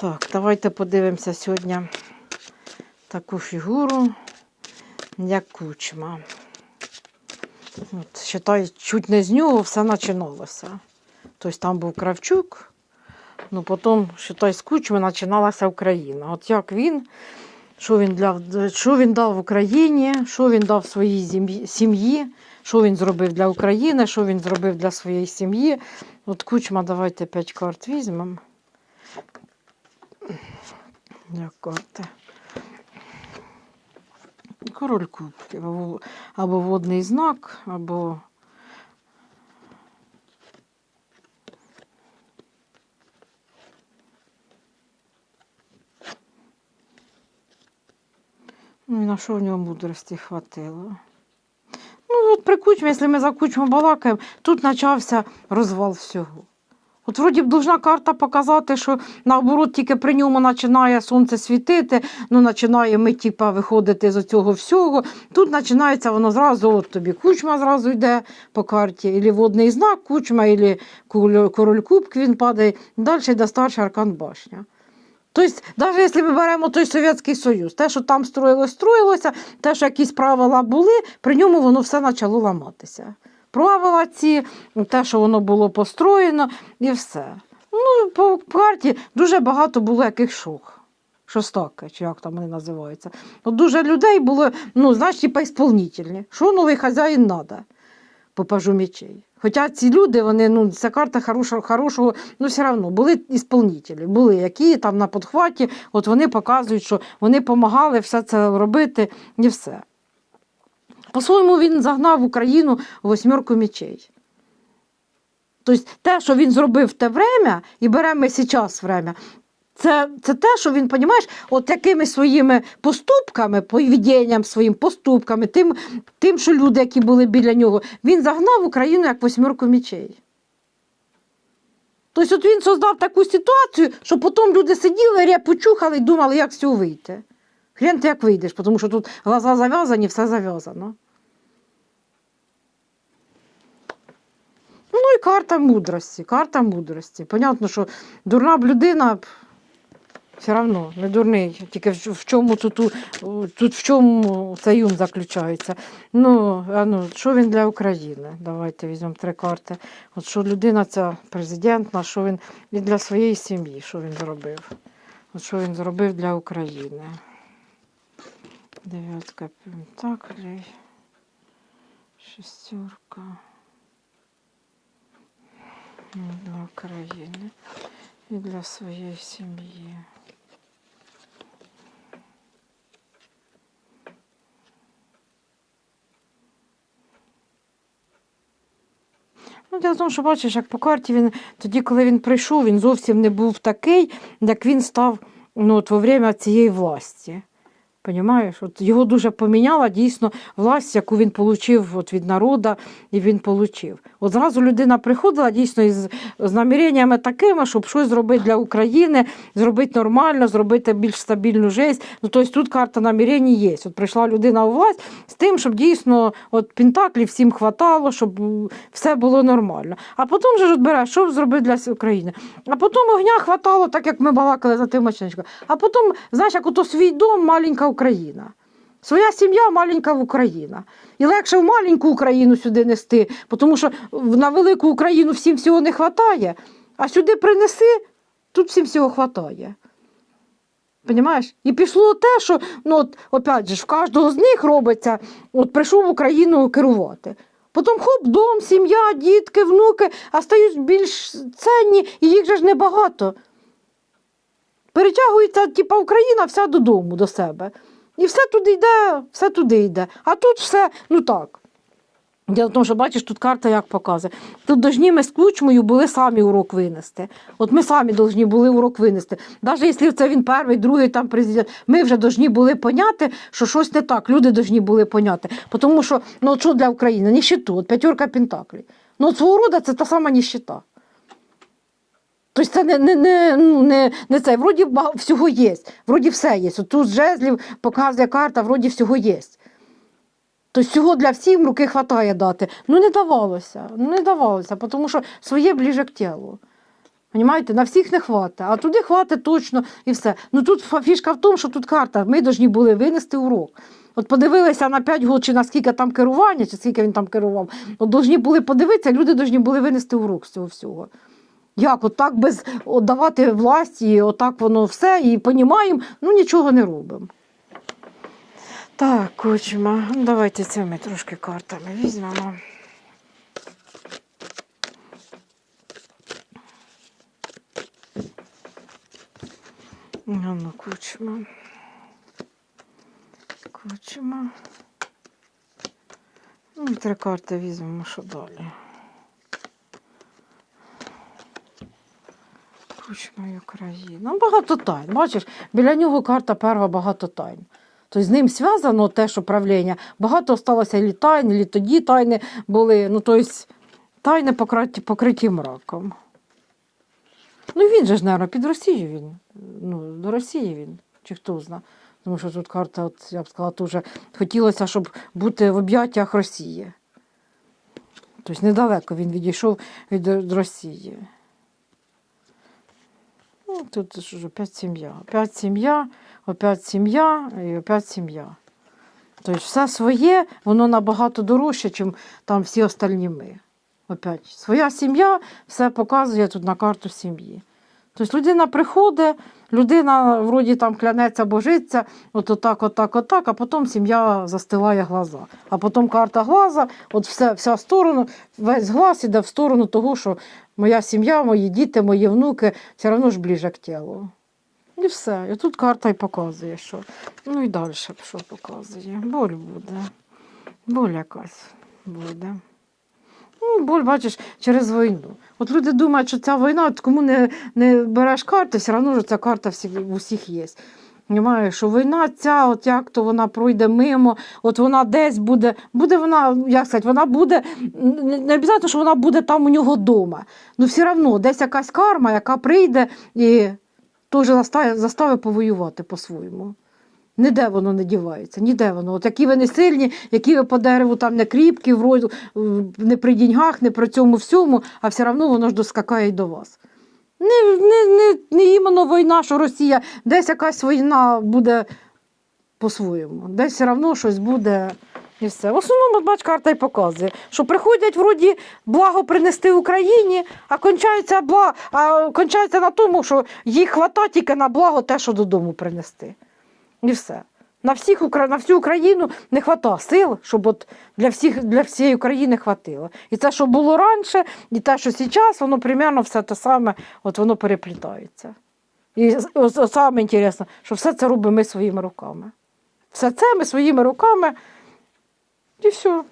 Так, давайте подивимося сьогодні таку фігуру, як кучма. От, считай, чуть не з нього все починалося. Тобто там був Кравчук, ну потім, считай, з кучми починалася Україна. От як він, що він, для, що він дав Україні, що він дав своїй сім'ї, що він зробив для України, що він зробив для своєї сім'ї. От кучма, давайте 5 карт візьмемо. Як карти. Король кубків, або, водний знак, або. Ну і на що в нього мудрості хватило? Ну, от при якщо ми за кучму балакаємо, тут почався розвал всього. От вроді б должна карта показати, що наоборот тільки при ньому починає сонце світити, ну починає ми типа, виходити з цього всього. Тут починається воно зразу, от тобі кучма зразу йде по карті, або водний знак, кучма, або король кубки він падає, далі йде старший аркан башня. Тобто, навіть якщо ми беремо той Совєтський Союз, те, що там строїлось, строїлося, те, що якісь правила були, при ньому воно все почало ламатися. Правила ці, те, що воно було построєно, і все. Ну, по карті дуже багато було яких шох. Шостаки, чи як там вони називаються. От дуже людей було, ну, знаєш, типа ісполнительні. Що новий хазяїн треба по мечей. Хоча ці люди, вони, ну, ця карта хорошого, хорошого, ну все одно були ісполнителі, були які там на подхваті, от вони показують, що вони допомагали все це робити і все. По-своєму він загнав Україну в восьмерку мечей. Тобто те, що він зробив в те время, і беремо зараз время, це, це те, що він, розумієш, от якими своїми поступками, поведінням своїм поступками, тим, тим, що люди, які були біля нього, він загнав Україну як восьмерку мечей. Тобто от він создав таку ситуацію, що потім люди сиділи, репу чухали і думали, як з цього вийти. Хрен ти як вийдеш, тому що тут глаза зав'язані, все зав'язано. Ну і карта мудрості. Карта мудрості. Понятно, що дурна б людина все одно не дурний. Тільки в, в чому тут, тут в чому цей ум заключається. Ну, а ну, що він для України? Давайте візьмемо три карти. От що людина ця президентна, що він і для своєї сім'ї, що він зробив. От що він зробив для України. Дев'ятка пентаклей. Шестерка. Для України і для своєї сім'ї. Ну, дело в тому, що бачиш, як по карті він тоді, коли він прийшов, він зовсім не був такий, як він став ну, от, во время цієї власті. Понімаєш? От його дуже поміняла дійсно власть, яку він отримав от від народу, і він отримав. От зразу людина приходила дійсно із з наміреннями такими, щоб щось зробити для України, зробити нормально, зробити більш стабільну життя. Ну, тобто тут карта намірень є. От прийшла людина у власть з тим, щоб дійсно от пентаклів всім хватало, щоб все було нормально. А потім же бере, що зробити для України. А потім огня хватало, так як ми балакали за тим маченечком. А потім, знаєш, як ото свій дом, маленька. Своя сім'я маленька Україна. І легше в маленьку Україну сюди нести, тому що на велику Україну всім всього не вистачає, а сюди принеси, тут всім всього вистачає. Понімаєш? І пішло те, що ну, от, опять же, в кожного з них робиться, от прийшов в Україну керувати. Потім хоп, дом, сім'я, дітки, внуки, а стають більш ценні, і їх же ж небагато. Перетягується, типа, Україна вся додому до себе. І все туди йде, все туди йде. А тут все, ну так. Діло в тому, що бачиш, тут карта як показує. Тут должні ми з ключмою були самі урок винести. От ми самі повинні були урок винести. Навіть якщо це він перший, другий там президент, ми вже повинні були поняти, що щось не так. Люди повинні були поняти. Тому що ну, що для України? Ніщиту, от п'ятерка пентаклей. Ну, от свого роду це та сама ніщита. Тобто це не, не, не, ну, не, не це. Вроді всього є, вроді все є. От тут жезлів показує карта, вроді всього є. Тобто всього для всіх руки хватає дати. Ну не давалося, ну не давалося, тому що своє ближе к тілу. Понімаєте, на всіх не хватить, а туди хватить точно і все. Ну тут фішка в тому, що тут карта. Ми повинні були винести урок. От подивилися на 5 років, чи на скільки там керування, чи скільки він там керував. От повинні були подивитися, люди повинні були винести урок з цього всього. Як от так без от давати власті, отак воно все, і понімаємо, ну нічого не робимо. Так, кучма, ну, давайте цими трошки картами візьмемо. Ну, ну, кучма. Кучма. Ну, три карти візьмемо, що далі. І Україна. Ну, багато тайн. Бачиш, біля нього карта перша багато тайн. Тобто з ним зв'язано те, що правління. Багато сталося і тайн, і тоді тайни були. Ну, тобто, тайни покриті, покриті мраком. Ну, він же ж, мабуть, під Росією він. Ну, до Росії він. Чи хто зна. Тому що тут карта, от, я б сказала, дуже хотілося, щоб бути в об'яттях Росії. Тобто недалеко він відійшов від Росії. Тут ж опять сім'я. Опять сім'я, опять сім'я і опять сім'я. Тобто все своє, воно набагато дорожче, ніж там всі остальні ми. Опять. Своя сім'я все показує тут на карту сім'ї. Тобто людина приходить, людина вроді там клянеться, божиться, от отак, отак, отак, а потім сім'я застилає глаза. А потім карта глаза, от все, вся сторону, весь глаз іде в сторону того, що моя сім'я, мої діти, мої внуки все одно ж ближе к тілу. І все. І тут карта і показує, що. Ну і далі що показує. Боль буде. Боль якась буде. Ну, боль, бачиш, через війну. От люди думають, що ця війна, от кому не, не береш карти, все одно ж ця карта всі, у всіх є. Немає, що війна ця, от як то вона пройде мимо, от вона десь буде, буде вона, як сказати, вона буде, не обов'язково, що вона буде там у нього вдома. Ну все одно десь якась карма, яка прийде і теж заставить повоювати по-своєму. Ніде воно не дівається, ніде воно. От які ви не сильні, які ви по дереву там не кріпкі, вроді, не при деньгах, не при цьому всьому, а все одно воно ж доскакає до вас. Не, не, не, не іменно війна, що Росія, десь якась війна буде по-своєму. Десь все одно щось буде і все. В основному, бач, карта й показує, що приходять вроді благо принести Україні, а кончається, бла... а кончається на тому, що їх хватає тільки на благо те, що додому принести. І все. На, всіх, на всю Україну не вистачає сил, щоб от для, всіх, для всієї України хватило. І це, що було раніше, і те, що зараз, воно примерно все те саме, от воно переплітається. І саме інтересно, що все це робимо ми своїми руками. Все це ми своїми руками. І все.